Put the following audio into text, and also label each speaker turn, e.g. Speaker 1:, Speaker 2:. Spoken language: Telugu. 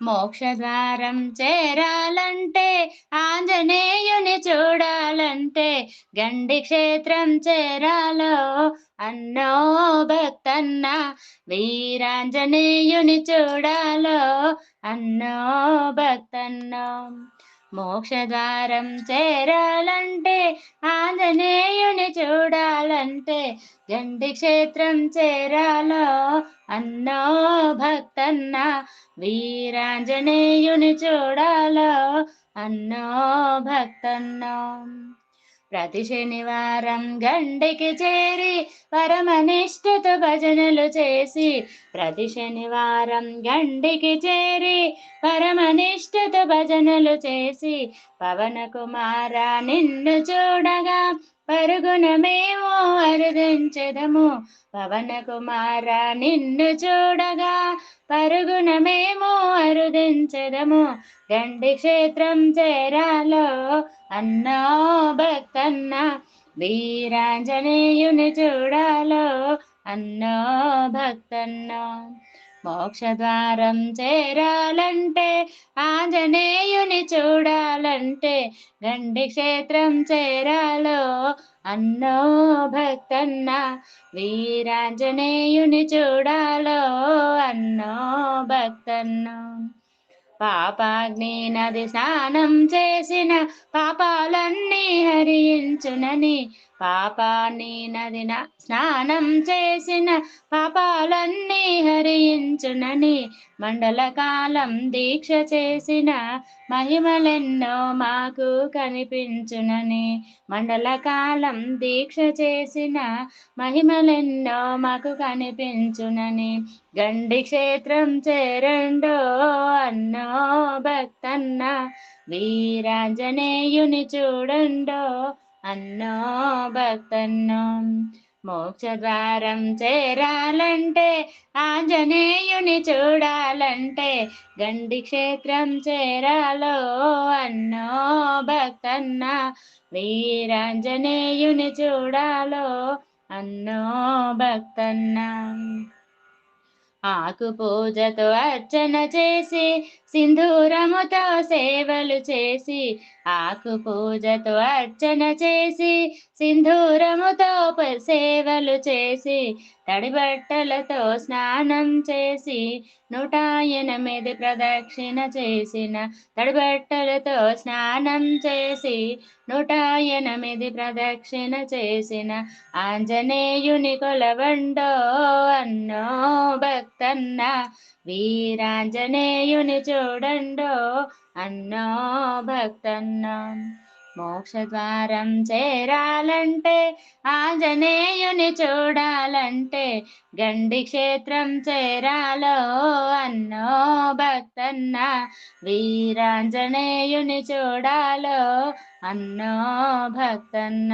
Speaker 1: మోక్షద్వారం చేరాలంటే ఆంజనేయుని చూడాలంటే గండి క్షేత్రం చేరాలో అన్నో భక్తన్న వీరాంజనేయుని చూడాలో అన్నో భక్తన్నో. మోక్షద్వారం చేరాలంటే ఆంజనేయుని చూడాలంటే గండి క్షేత్రం చేరాలో అన్నో భక్తన్న వీరాంజనేయుని చూడాలో అన్నో భక్తన్నో. ప్రతి శనివారం గండికి చేరి పరమనిష్టత భజనలు చేసి ప్రతి శనివారం గండికి చేరి పరమనిష్టత భజనలు చేసి పవన కుమార నిన్ను చూడగా పరుగున మేము అరుదించదము. పవన కుమార నిన్ను చూడగా పరుగుణమేమో అరుదించదము. గండి క్షేత్రం చేరాలో అన్నో భక్తన్న. వీరాంజనేయుని చూడాలో అన్నో భక్తన్నో. మోక్షద్వారం చేరాలంటే ఆంజనేయుని చూడాలంటే గండి క్షేత్రం చేరాలో అన్నో భక్తన్న. వీరాంజనేయుని చూడాలో అన్నో భక్తన్న. పాపాగ్ని నది స్నానం చేసిన పాపాలన్నీ హరించునని. పాపాన్ని నదిన స్నానం చేసిన పాపాలన్నీ హరించునని మండల కాలం దీక్ష చేసిన మహిమలెన్నో మాకు కనిపించునని మండల కాలం దీక్ష చేసిన మహిమలెన్నో మాకు కనిపించునని గండి క్షేత్రం చేరండో అన్నో భక్తన్న వీరాంజనేయుని చూడండో అన్నో భక్తన్నో మోక్షద్వారం చేరాలంటే ఆంజనేయుని చూడాలంటే గండి క్షేత్రం చేరాలో అన్నో భక్తన్న. వీరాంజనేయుని చూడాలో అన్నో భక్తన్న. ఆకు పూజతో అర్చన చేసి సింధూరముతో సేవలు చేసి ఆకు పూజతో అర్చన చేసి సింధూరముతో సేవలు చేసి తడిబట్టలతో స్నానం చేసి నూట ఎనిమిది ప్రదక్షిణ చేసిన తడిబట్టలతో స్నానం చేసి నూట ఎనిమిది ప్రదక్షిణ చేసిన ఆంజనేయుని కొలవండో అన్నో భక్తన్న వీరాంజనేయుని చూడండో అన్నో భక్తన్న. మోక్షద్వారం చేరాలంటే ఆంజనేయుని చూడాలంటే గండి క్షేత్రం చేరాలో అన్నో భక్తన్న. వీరాంజనేయుని చూడాలో అన్నో భక్తన్న.